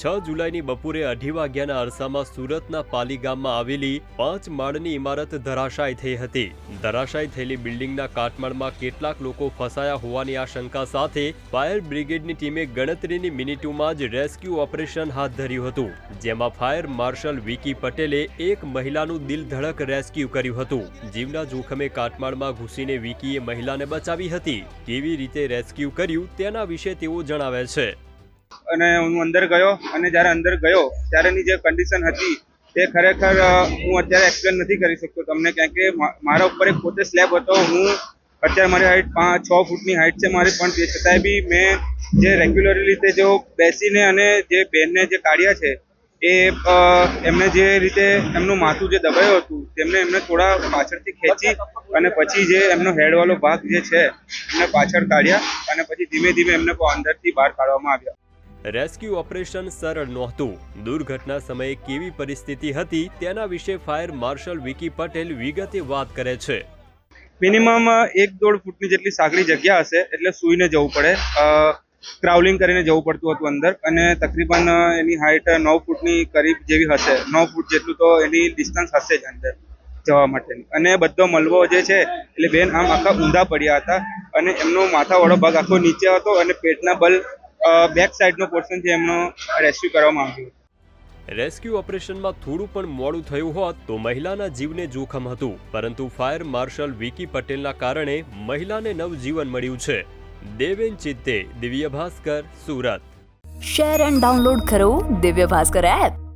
છ જુલાઈની બપોરે અઢી વાગ્યાના અરસામાં સુરતના પાલી ગામમાં આવેલી પાંચ માળની ઇમારત ધરાશાય થઈ હતી. ધરાશાય થયેલી બિલ્ડિંગના કાટમાળમાં કેટલાક લોકો ફસાયા હોવાની આશંકા સાથે ફાયર બ્રિગેડની ટીમે ગણતરીની મિનિટોમાં જ રેસ્ક્યુ ઓપરેશન હાથ ધર્યું હતું, જેમાં ફાયર માર્શલ વિકી પટેલે એક મહિલાનું દિલધડક રેસ્ક્યુ કર્યું હતું. જીવના જોખમે કાટમાળમાં ઘૂસીને વિકીએ મહિલાને બચાવી હતી. કેવી રીતે રેસ્ક્યુ કર્યું તેના વિશે તેઓ જણાવે છે. અને હું અંદર ગયો અને જ્યારે અંદર ગયો, ત્યારેની જે કન્ડિશન હતી, તે ખરેખર હું અત્યારે એક્સપ્લેન નથી કરી શકતો તમને કારણ કે મારા ઉપર એક પોતે સ્લેબ હતો. હું અત્યારે મારી હાઈટ પાંચ છ ફૂટની હાઈટ છે મારી, પણ તે છતાંય બી મેં જે રેગ્યુલરી રીતે જો બેસીને અને જે બેનને જે કાઢ્યા છે, એ એમને જે રીતે એમનું માથું જે દબાયું હતું, તેમને એમને થોડા પાછળથી ખેંચી અને પછી જે એમનો હેડવાળો ભાગ જે છે, એમને પાછળ કાઢ્યા અને પછી ધીમે ધીમે એમને અંદરથી બહાર કાઢવામાં આવ્યા. રેસ્ક્યુ ઓપરેશન સરળ નહોતું. દુર્ઘટના સમયે કેવી પરિસ્થિતિ હતી તેના વિશે ફાયર માર્શલ વિકી પટેલ વિગતે વાત કરે છે. મિનિમમ એક દોઢ ફૂટની જેટલી સાંકડી જગ્યા હશે એટલે સૂઈને જવું પડે. ક્રાઉલિંગ કરીને જવું પડતું હતું અંદર અને તકરીબન એની હાઇટ નવ ફૂટની કરીબ જેવી હશે. નવ ફૂટ જેટલું તો એની ડિસ્ટન્સ હશે જ અંદર જવા માટેની. અને બધો મલબો જે છે, એટલે બેન આમ આખા ઊંધા પડ્યા હતા અને એમનો માથાવાળો ભાગ આખો નીચે હતો અને પેટના બલ બેક સાઈડનો પોર્શન છે એમનો રેસ્ક્યુ કરવામાં આવ્યો. રેસ્ક્યુ ઓપરેશનમાં થોડું પણ મોડું થયું હોત તો મહિલાના જીવને જોખમ હતું. પરંતુ ફાયર માર્શલ વિકી પટેલના કારણે મહિલાને નવજીવન મળ્યું છે. Deven Chitte Divya Bhaskar Surat. Share and download કરો દિવ્ય ભાસ્કર એપ